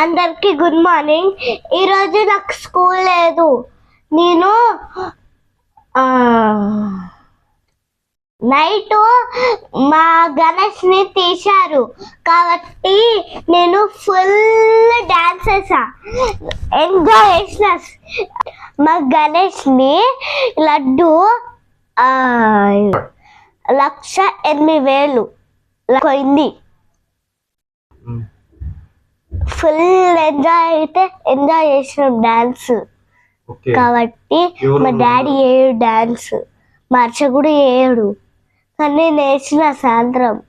అందరికి good morning. ఈరోజు నాకు స్కూల్ లేదు. నేను నైట్ మా గణేష్ని తీశారు. కాబట్టి నేను ఫుల్ డాన్స్ వేసా. ఎంజాయ్ చేసిన. మా గణేష్ని లడ్డు లక్ష ఎనిమిది వేలు. పోయింది. ఫుల్ ఎంజాయ్ అయితే ఎంజాయ్ చేసినాం డాన్స్. కాబట్టి మా డాడీ ఏడు డాన్స్. మా అర్చ కూడా ఏడు. కానీ వేసిన సాయంత్రం.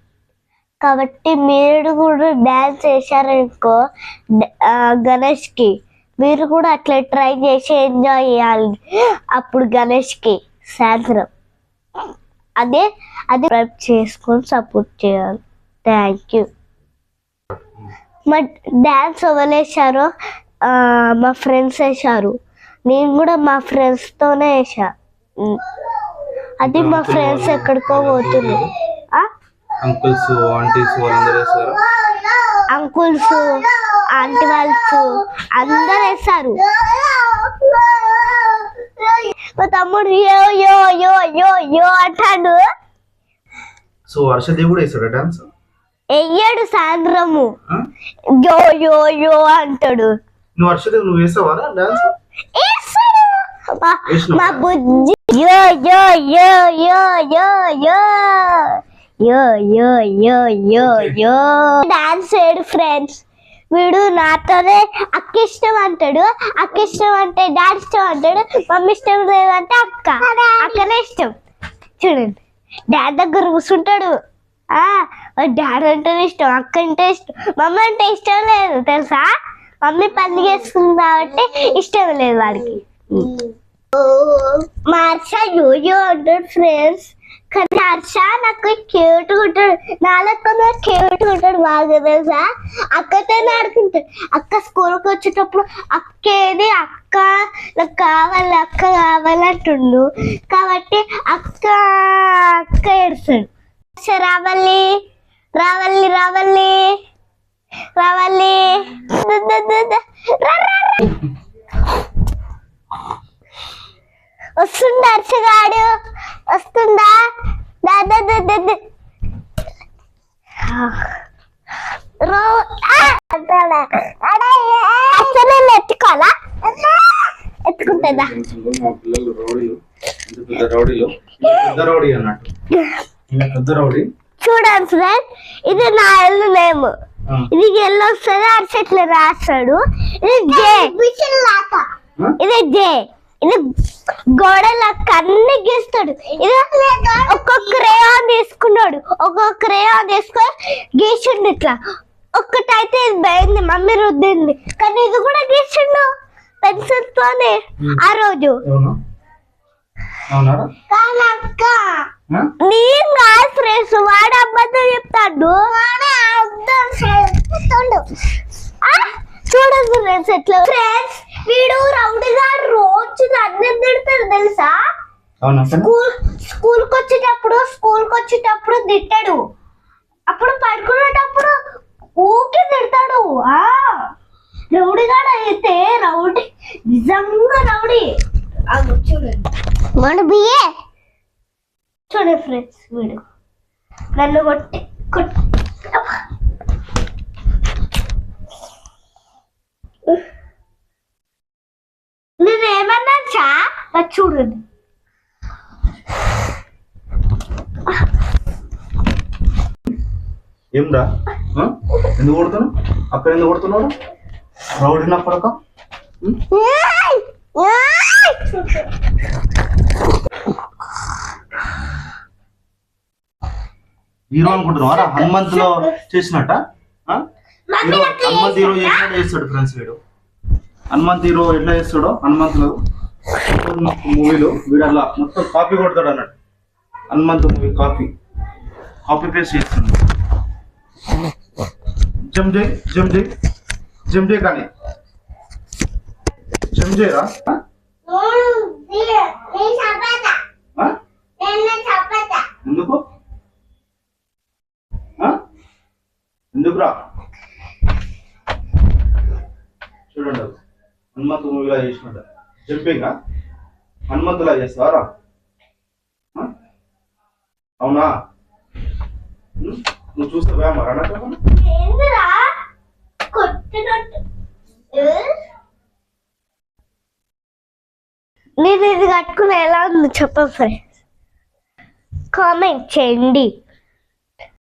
కాబట్టి మీరు కూడా డాన్స్ వేసారనుకో డ- ఆ, గణేష్కి. మీరు కూడా అట్లా ట్రై చేసి ఎంజాయ్ చేయాలి. అప్పుడు గణేష్కి సాయంత్రం. అదే అది చేసుకొని సపోర్ట్ చేయాలి. థ్యాంక్ యూ మా డ్యాన్స్ ఆ, మా ఫ్రెండ్స్ వేశారు. నేను కూడా మా ఫ్రెండ్స్తోనే వేసా. అది మా ఫ్రెండ్స్ ఎక్కడికో పోతున్నారు. అంకుల్స్ ఆంటీస్ వాళ్ళందరూ అంకుల్స్ ఆంటీ వాళ్ళస్ అందరు వేస్తారు మా తమ్ముడు యో యో యో యో యో అంటాడు. సో హర్షదేవ్ కూడా వేస్తాడా డాన్స్? వెయ్యాడు సాయంత్రము యో యో యో అంటాడు. నువ్వు హర్షదేవ్ నువ్వు డాన్స్? వేస్తాడు. మా- బుజ్జి. యో yo yo yo yo yo. యో yo yo yo yo. Dance వేయడు friends. వీడు నాతోనే అక్క ఇష్టం అంటాడు. అక్క ఇష్టం అంటే డాడీ ఇష్టం అంటాడు. మమ్మీ ఇష్టం లేదంటే అక్క. అక్కనే ఇష్టం. చూడండి. డాడీ దగ్గర కూర్చుంటాడు. ఆ డాడీ అంటేనే ఇష్టం అక్క అంటే ఇష్టం. మమ్మీ అంటే ఇష్టం లేదు తెలుసా? మమ్మీ పని చేస్తుంది కాబట్టి ఇష్టం లేదు వాడికి. మా హర్ష యోయో అంటాడు ఫ్రెండ్స్ కానీ హర్ష నాకు క్యూట్ ఉంటాడు. నా లెక్క క్యూట్ ఉంటాడు బాగా తెలుసా? అక్కతో ఆడుకుంటాడు. అక్క స్కూల్కి వచ్చేటప్పుడు అక్క ఏది అక్క నాకు కావాలి అక్క కావాలి అంటుండు. కాబట్టి అక్క అక్క ఏడుస్తాడు. హర్ష రావల్లి రావల్లి. రావల్లి. వస్తుందా అర్చగాడు వస్తుందా? దాదా ఎత్తుకుంటుందా? రౌడీలు. రౌడీ అన్నట్టు. పెద్ద రౌడీ. చూడండి ఫ్రెండ్ ఇది నా ఇల్లు నేమ్. ఇది ఎల్లో వస్తుంది అరిచెట్లు రాస్తాడు. ఇది జే? ఇది జే. ఇది గోడలకు అన్ని గీస్తాడు. ఇది ఒక్కొక్క క్రేయాన్ తీసుకున్నాడు. ఒక్కొక్క క్రేయాన్ తీసుకొని గీసిండు ఇట్లా. ఒక్కటైతే ఇది పోయింది మమ్మీ రుద్దింది. కానీ ఇది కూడా గీసిండు. పెన్సిల్ తోనే. ఆ రోజు? నేను ఆ, చూడండి ఫ్రెండ్స్ ఎట్లా ఫ్రెండ్స్ వీడు రౌడీగా రోజు అన్నం తిడతాడు తెలుసా? స్కూల్ స్కూల్కి వచ్చేటప్పుడు స్కూల్కి వచ్చేటప్పుడు తిట్టాడు. అప్పుడు పడుకునేటప్పుడు ఊకే తిడతాడు. ఆ రౌడీగాడు అయితే రౌడీ నిజంగా రౌడీ. చూడండి. మన బియ్యే చూడండి ఫ్రెండ్స్ వీడు. నన్ను కొట్టి. నేనేమన్నా చా చూడండి ఏం రా ఆ? ఎందుకు కొడుతున్నావు? అక్కడ ఎందుకు కొడుతున్నావు? రౌడీ నా హీరో అనుకుంటున్నావా? హనుమంత్లో చేసినట్ట? ఆ? హీరో హనుమంత్ హీరో చేసినట్టు? చేస్తాడు ఫ్రెండ్స్ వీడు. హనుమంత్ హీరో ఎట్లా చేస్తాడో? హనుమంత్లో మూవీలో వీడు అలా మొత్తం కాపీ కొడతాడు అన్నట్టు. Hanumanth movie copy copy paste చేస్తుంది జమ్ జై జమ్ జై జమ్ జై కానీ. జమ్ జై రా ఆ? ఆ? ఎందుకు ఆ? ఎందుకురా? చూడండి అది. హనుమంత్ మూవీలా చేసినట్ట. జంపింగ్ హనుమంతులా చేస్తావారా? అవునా? నువ్వు చూస్తావా మరణ నేను ఇది కట్టుకుని ఎలా ఉంది చెప్ప ఫ్రెండ్స్. కామెంట్ చేయండి.